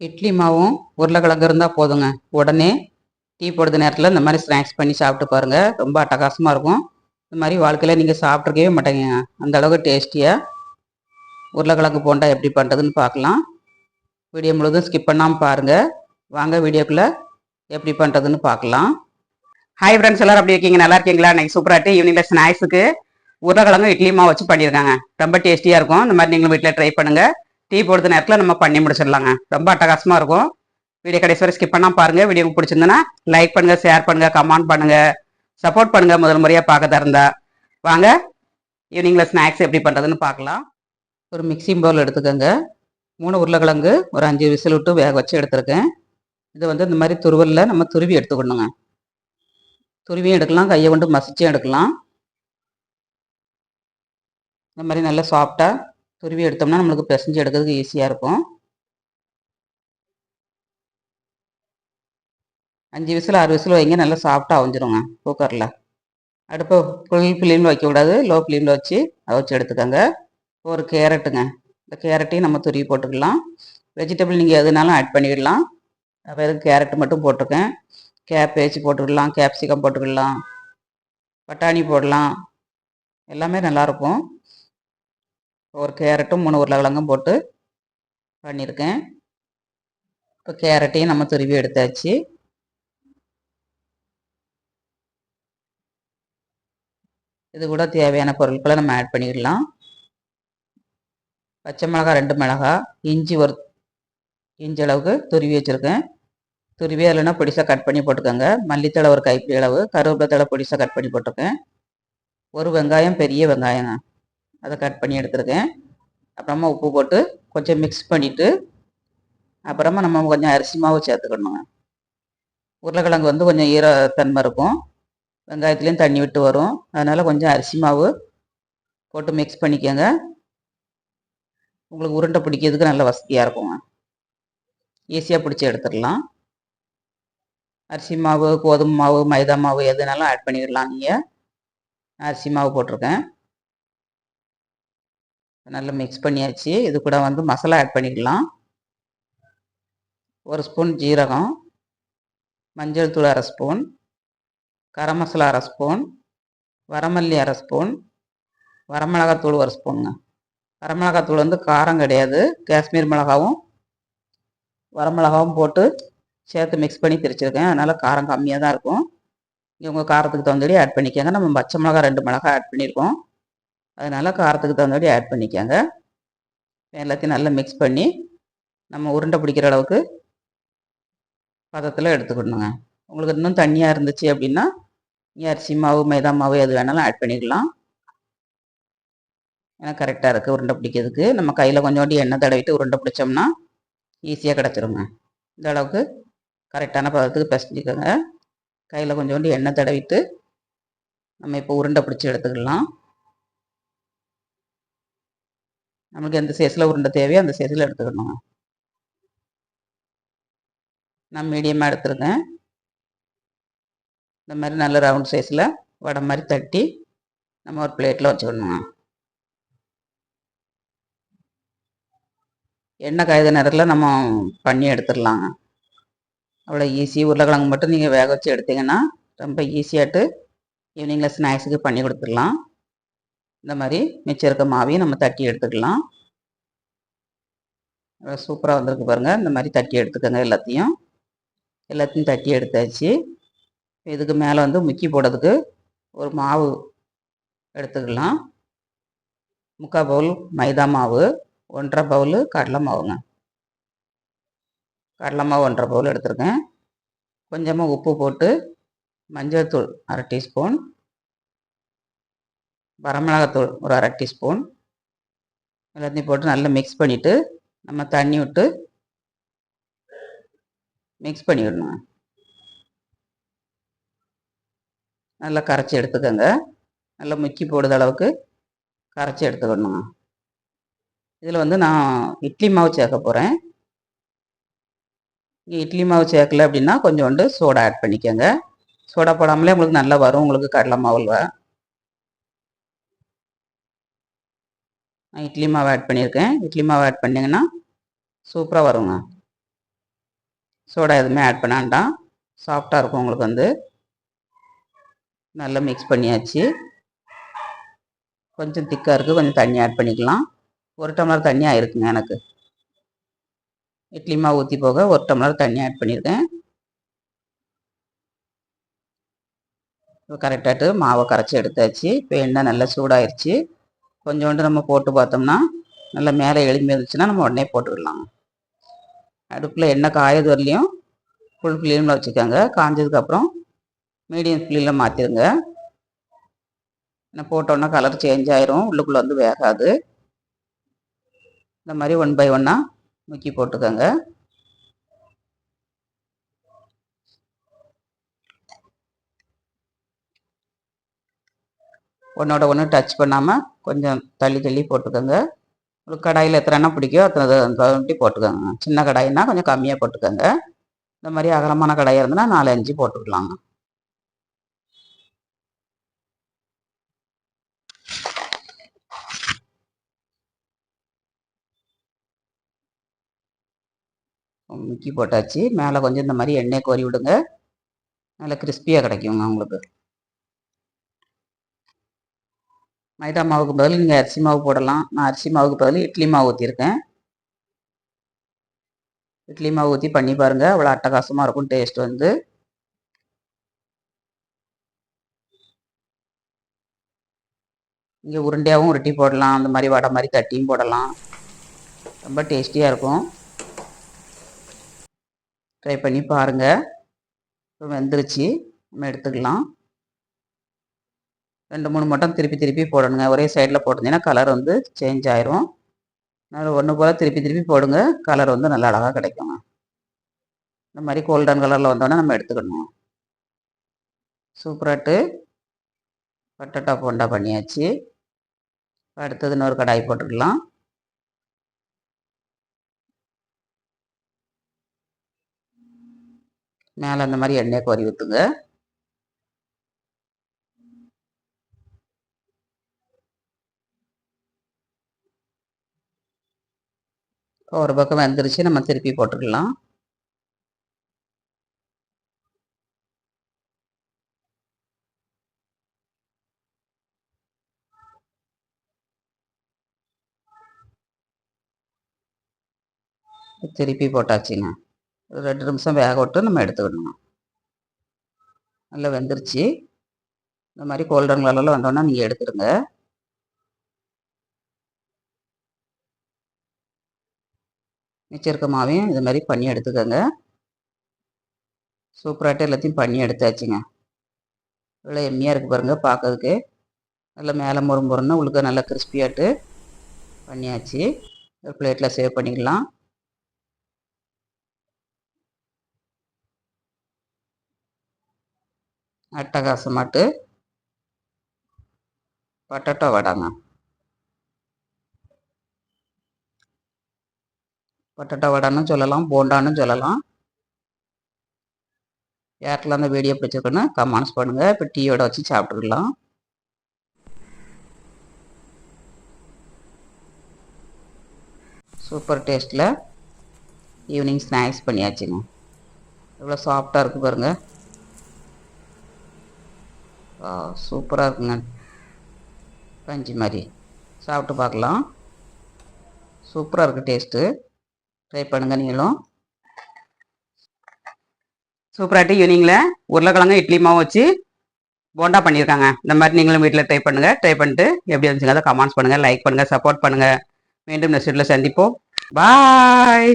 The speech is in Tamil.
இட்லி மாவும் உருளைக்கிழங்கு இருந்தால் போதுங்க. உடனே டீ போடுற நேரத்தில் இந்த மாதிரி ஸ்நாக்ஸ் பண்ணி சாப்பிட்டு பாருங்கள் ரொம்ப அட்டகாசமாக இருக்கும். இந்த மாதிரி வாழ்க்கையில் நீங்கள் சாப்பிட்ருக்கவே மாட்டேங்க அந்த அளவுக்கு டேஸ்டியாக உருளைக்கிழங்கு போண்டா எப்படி பண்ணுறதுன்னு பார்க்கலாம். வீடியோ முழுவதும் ஸ்கிப் பண்ணாமல் பாருங்கள் வாங்க வீடியோக்குள்ளே எப்படி பண்ணுறதுன்னு பார்க்கலாம். ஹாய் ஃப்ரெண்ட்ஸ் எல்லோரும் எப்படி இருக்கீங்க? நல்லா இருக்கீங்களா? இன்னைக்கு சூப்பராகிட்டு ஈவினிங்கில் ஸ்நாக்ஸுக்கு உருளைக்கிழங்கு இட்லி மாவு வச்சு பண்ணியிருக்காங்க. ரொம்ப டேஸ்டியாக இருக்கும். இந்த மாதிரி நீங்களும் வீட்டில் ட்ரை பண்ணுங்கள் டீ போடுற நேரத்தில் நம்ம பண்ணி முடிச்சிடலாங்க. ரொம்ப அட்டகாசமாக இருக்கும். வீடியோ கடைசி வரை ஸ்கிப் பண்ணால் பாருங்கள் வீடியோ பிடிச்சிருந்ததுன்னா லைக் பண்ணுங்கள் ஷேர் பண்ணுங்கள் கமெண்ட் பண்ணுங்கள் சப்போர்ட் பண்ணுங்கள் முதல் முறையாக பார்க்க இருந்தா வாங்க ஈவினிங்கில் ஸ்நாக்ஸ் எப்படி பண்ணுறதுன்னு பார்க்கலாம். ஒரு மிக்சிங் பவுல் எடுத்துக்கோங்க. மூணு உருளைக்கிழங்கு ஒரு அஞ்சு விசில் விட்டு வேக வச்சு எடுத்துருக்கேன். இது வந்து இந்த மாதிரி துருவலில் நம்ம துருவி எடுத்துக்கணுங்க. துருவியும் எடுக்கலாம் கையை கொண்டு மசிச்சும் எடுக்கலாம். இந்த மாதிரி நல்லா சாஃப்டாக துருவி எடுத்தோம்னா நம்மளுக்கு பிசைஞ்சு எடுக்கிறதுக்கு ஈஸியாக இருக்கும். அஞ்சு விசில் ஆறு விசில் வைங்க நல்லா சாஃப்டாக அவிஞ்சிருங்க குக்கரில் அடுப்பை ஃபுல் ஃப்ளேமில் வைக்கக்கூடாது லோ ஃப்ளேமில் வச்சு அவிச்சு எடுத்துக்கோங்க. ஒரு கேரட்டுங்க இந்த கேரட்டையும் நம்ம துருவி போட்டுக்கலாம். வெஜிடபிள் நீங்கள் எதுனாலும் ஆட் பண்ணிக்கிடலாம் அப்போ கேரட் மட்டும் போட்டிருக்கேன். கேபேஜ் போட்டுக்கலாம் கேப்சிகம் போட்டுக்கலாம் பட்டாணி போடலாம். எல்லாமே நல்லாயிருக்கும் ஒரு கேரட்டும் மூணு உருளைக்கிழங்கும் போட்டு பண்ணியிருக்கேன். இப்போ கேரட்டையும் நம்ம துருவி எடுத்தாச்சு. இது கூட தேவையான பொருட்களை நம்ம ஆட் பண்ணிக்கலாம் பச்சை மிளகாய் ரெண்டு மிளகாய் இஞ்சி ஒரு இஞ்சி அளவுக்கு துருவி வச்சுருக்கேன். துருவி இல்லைன்னா பொடிசாக கட் பண்ணி போட்டுக்கோங்க. மல்லித்தழை ஒரு கைப்பிடி அளவு கருவேப்பிலை தழை பொடிசாக கட் பண்ணி போட்டிருக்கேன். ஒரு வெங்காயம் பெரிய வெங்காயங்க. அதை கட் பண்ணி எடுத்துருக்கேன். அப்புறமா உப்பு போட்டு கொஞ்சம் மிக்ஸ் பண்ணிவிட்டு அப்புறமா நம்ம கொஞ்சம் அரிசி மாவு சேர்த்துக்கணுங்க உருளைக்கிழங்கு வந்து கொஞ்சம் ஈரத்தன்மை இருக்கும். வெங்காயத்துலேயும் தண்ணி விட்டு வரும். அதனால் கொஞ்சம் அரிசி மாவு போட்டு மிக்ஸ் பண்ணிக்கோங்க. உங்களுக்கு உருண்டை பிடிக்கிறதுக்கு நல்ல வசதியாக இருக்குங்க. ஈஸியாக பிடிச்சி எடுத்துடலாம். அரிசி மாவு கோதுமை மாவு மைதா மாவு எதுனாலும் ஆட் பண்ணிடலாம் நீங்கள் அரிசி மாவு போட்டிருக்கேன். நல்லா மிக்ஸ் பண்ணியாச்சு. இது கூட வந்து மசாலா ஆட் பண்ணிக்கலாம். ஒரு ஸ்பூன் ஜீரகம். மஞ்சள் தூள் அரை ஸ்பூன் கரம் மசாலா அரை ஸ்பூன் வரமல்லி அரை ஸ்பூன் வரமிளகாத்தூள் ஒரு ஸ்பூனுங்க வரமிளகாத்தூள் வந்து காரம் கிடையாது. காஷ்மீர் மிளகாவும் வரமிளகாவும் போட்டு சேர்த்து மிக்ஸ் பண்ணி திரிச்சிருக்கேன். அதனால் காரம் கம்மியாக தான் இருக்கும். இங்கே உங்கள் காரத்துக்கு தகுந்தபடி ஆட் பண்ணிக்கோங்க. நம்ம பச்சை மிளகா ரெண்டு மிளகா ஆட் பண்ணியிருக்கோம் அதனால் காரத்துக்கு தகுந்தபடி ஆட் பண்ணிக்கோங்க. எல்லாத்தையும் நல்லா மிக்ஸ் பண்ணி நம்ம உருண்டை பிடிக்கிற அளவுக்கு பதத்தில் எடுத்துக்கணுங்க. உங்களுக்கு இன்னும் தண்ணியாக இருந்துச்சு அப்படின்னா அரிசி மாவு மைதா மாவு எது வேணாலும் ஆட் பண்ணிக்கலாம். ஏன்னா கரெக்டாக இருக்குது உருண்டை பிடிக்கிறதுக்கு. நம்ம கையில் கொஞ்சோண்டி எண்ணெய் தடவிட்டு உருண்டை பிடிச்சோம்னா ஈஸியாக கிடச்சிருங்க. இந்த அளவுக்கு கரெக்டான பதத்துக்கு பிசைஞ்சிக்கோங்க. கையில் கொஞ்சோண்டு எண்ணெய் தடவிட்டு நம்ம இப்போ உருண்டை பிடிச்சி எடுத்துக்கலாம். நமக்கு எந்த சைஸில் உருண்டை தேவையோ அந்த சைஸில் எடுத்துக்கணுங்க நான் மீடியமாக எடுத்துருக்கேன். இந்த மாதிரி நல்ல ரவுண்ட் சைஸில் வடை மாதிரி தட்டி நம்ம ஒரு பிளேட்டில் வச்சுக்கணுங்க. எண்ணெய் காய்த நேரத்தில் நம்ம பண்ணி எடுத்துடலாங்க. அவ்வளோ ஈஸி உருளைக்கிழங்கு மட்டும் நீங்கள் வேக வச்சு எடுத்தீங்கன்னா ரொம்ப ஈஸியாட்டு ஈவினிங்கில் ஸ்நாக்ஸுக்கு பண்ணி கொடுத்துடலாம். இந்த மாதிரி மிச்சம் இருக்க மாவையும் நம்ம தட்டி எடுத்துக்கலாம். சூப்பராக வந்திருக்கு பாருங்கள் இந்த மாதிரி தட்டி எடுத்துக்கோங்க எல்லாத்தையும். எல்லாத்தையும் தட்டி எடுத்தாச்சு. இதுக்கு மேலே வந்து முக்கி போடுறதுக்கு ஒரு மாவு எடுத்துக்கலாம். முக்கால் பவுல் மைதா மாவு ஒன்றரை பவுல் கடலை மாவுங்க. கடலை மாவு ஒன்றரை பவுல் எடுத்துருக்கேன். கொஞ்சமாக உப்பு போட்டு மஞ்சள் தூள் அரை டீஸ்பூன் வரமிளகாத்தூள் ஒரு அரை டீஸ்பூன். எல்லாத்தையும் போட்டு நல்லா மிக்ஸ் பண்ணிவிட்டு நம்ம தண்ணி விட்டு மிக்ஸ் பண்ணிவிடணும் நல்லா கரைச்சி எடுத்துக்கோங்க. நல்லா முக்கி போடுற அளவுக்கு கரைச்சி எடுத்துக்கணுங்க இதில் வந்து நான் இட்லி மாவு சேர்க்க போகிறேன் இங்கே இட்லி மாவு சேர்க்கல அப்படின்னா கொஞ்சோண்டு சோடா ஆட் பண்ணிக்கோங்க. சோடா போடாமலே உங்களுக்கு நல்லா வரும். உங்களுக்கு கடலை மாவுல நான் இட்லி மாவு ஆட் பண்ணியிருக்கேன். இட்லி மாவு ஆட் பண்ணிங்கன்னா சூப்பராக வருங்க. சோடா எதுவுமே ஆட் பண்ண வேண்டாம். சாஃப்டாக இருக்கும் உங்களுக்கு வந்து. நல்லா மிக்ஸ் பண்ணியாச்சு. கொஞ்சம் திக்காக இருக்குது கொஞ்சம் தண்ணி ஆட் பண்ணிக்கலாம். ஒரு டம்ளர் தண்ணி ஆயிருக்குங்க எனக்கு. இட்லி மாவு ஊற்றி போக ஒரு டம்ளர் தண்ணி ஆட் பண்ணியிருக்கேன். இப்போ கரெக்டாகிட்டு மாவை கரைச்சி எடுத்தாச்சு. இப்போ எண்ணெய் நல்லா சூடாயிருச்சு. கொஞ்சோண்டு நம்ம போட்டு பார்த்தோம்னா நல்லா மேலே எலும்பி இருந்துச்சுன்னா நம்ம உடனே போட்டுக்கலாம் அடுப்பில் எண்ணெய் காயது வரலையும் ஃபுல் ஃப்ளேமில் வச்சுக்கோங்க. காஞ்சதுக்கப்புறம் மீடியம் ஃப்ளேமில் மாற்றிடுங்க போட்டோன்னா கலர் சேஞ்ச் ஆயிரும். உள்ளுக்குள்ளே வந்து வேகாது. இந்த மாதிரி ஒன் பை ஒன்னாக முக்கி போட்டுக்கோங்க. ஒன்றோட ஒன்று டச் பண்ணாமல் கொஞ்சம் தள்ளி தள்ளி போட்டுக்கோங்க. உங்களுக்கு கடாயில் எத்தனை பிடிக்கோ அத்தனை தண்டி போட்டுக்கோங்க. சின்ன கடாயினா கொஞ்சம் கம்மியாக போட்டுக்கோங்க. இந்த மாதிரி அகலமான கடாயாக இருந்ததுன்னா நாலு அஞ்சு போட்டுக்கலாங்க. முக்கி போட்டாச்சு. மேலே கொஞ்சம் இந்த மாதிரி எண்ணெய் கோரி விடுங்க. நல்லா கிறிஸ்பியாக கிடைக்குங்க உங்களுக்கு. மைதா மாவுக்கு பதில் நீங்கள் அரிசி மாவு போடலாம். நான் அரிசி மாவுக்கு பதில் இட்லி மாவு ஊற்றிருக்கேன் இட்லி மாவு ஊற்றி பண்ணி பாருங்கள் அவ்வளோ அட்டகாசமாக இருக்கும் டேஸ்ட் வந்து. இங்கே உருண்டையாகவும் உருட்டி போடலாம். அந்த மாதிரி வடை மாதிரி தட்டியும் போடலாம். ரொம்ப டேஸ்டியாக இருக்கும். ட்ரை பண்ணி பாருங்கள் இப்போ வெந்துருச்சு. நம்ம எடுத்துக்கலாம். ரெண்டு மூணு மட்டும் திருப்பி திருப்பி போடணுங்க. ஒரே சைடில் போட்டிங்கன்னா கலர் வந்து சேஞ்ச் ஆயிரும். அதனால் ஒன்று போல் திருப்பி திருப்பி போடுங்க. கலர் வந்து நல்லா அழகாக கிடைக்குங்க. இந்த மாதிரி கோல்டன் கலரில் வந்தோடனே நம்ம எடுத்துக்கணும். சூப்பராட்டு பட்டட்டா போண்டா பண்ணியாச்சு. அடுத்தது இன்னொரு கடாய் போட்டுக்கலாம். மேலே அந்த மாதிரி எண்ணெய் கோரி ஊற்றுங்க ஒரு பக்கம் வந்துருச்சு நம்ம திருப்பி போட்டுக்கலாம். திருப்பி போட்டாச்சுங்க. ரெண்டு நிமிஷம் வேக விட்டு நம்ம எடுத்துக்கணும் நல்லா வெந்துருச்சு. இந்த மாதிரி கோல்டன் கலரில் வந்தோன்னா நீங்கள் எடுத்துடுங்க. மிச்சம் இருக்க மாவையும் இது மாதிரி பண்ணி எடுத்துக்கோங்க. சூப்பராகிட்ட எல்லாத்தையும் பண்ணி எடுத்தாச்சுங்க. நல்லா எம்மியாக இருக்குது பாருங்கள் பார்க்கறதுக்கு நல்லா மேலே முறும் முறுன்னு உங்களுக்கு நல்லா கிறிஸ்பியாட்டு பண்ணியாச்சு. ஒரு பிளேட்டில் சேவ் பண்ணிக்கலாம். அட்டகாசமாட்டு. பட்டட்டோ வடாங்க. பட்டட்டோ வடைன்னு சொல்லலாம் போண்டான்னு சொல்லலாம். யாருக்கெல்லாம் அந்த வீடியோ பிடிச்சிருக்குன்னு கமெண்ட்ஸ் பண்ணுங்கள் இப்போ டீயோட வச்சு சாப்பிட்டுக்கலாம். சூப்பர் டேஸ்ட்டில் ஈவினிங் ஸ்நாக்ஸ் பண்ணியாச்சுங்க. எவ்வளோ சாஃப்டாக இருக்குது பாருங்கள் சூப்பராக இருக்குங்க. பஞ்சு மாதிரி. சாப்பிட்டு பார்க்கலாம். சூப்பராக இருக்குது டேஸ்ட்டு ட்ரை பண்ணுங்கள் நீங்களும். சூப்பராகிட்டு ஈவினிங்கில் உருளைக்கிழங்கு இட்லி மாவு வச்சு போண்டா பண்ணியிருக்காங்க. இந்த மாதிரி நீங்களும் வீட்டில் ட்ரை பண்ணுங்கள் ட்ரை பண்ணிட்டு எப்படி இருந்துச்சுங்க அதை கமெண்ட்ஸ் பண்ணுங்கள் லைக் பண்ணுங்கள் சப்போர்ட் பண்ணுங்கள் மீண்டும் நெக்ஸ்ட் சந்திப்போம். பாய்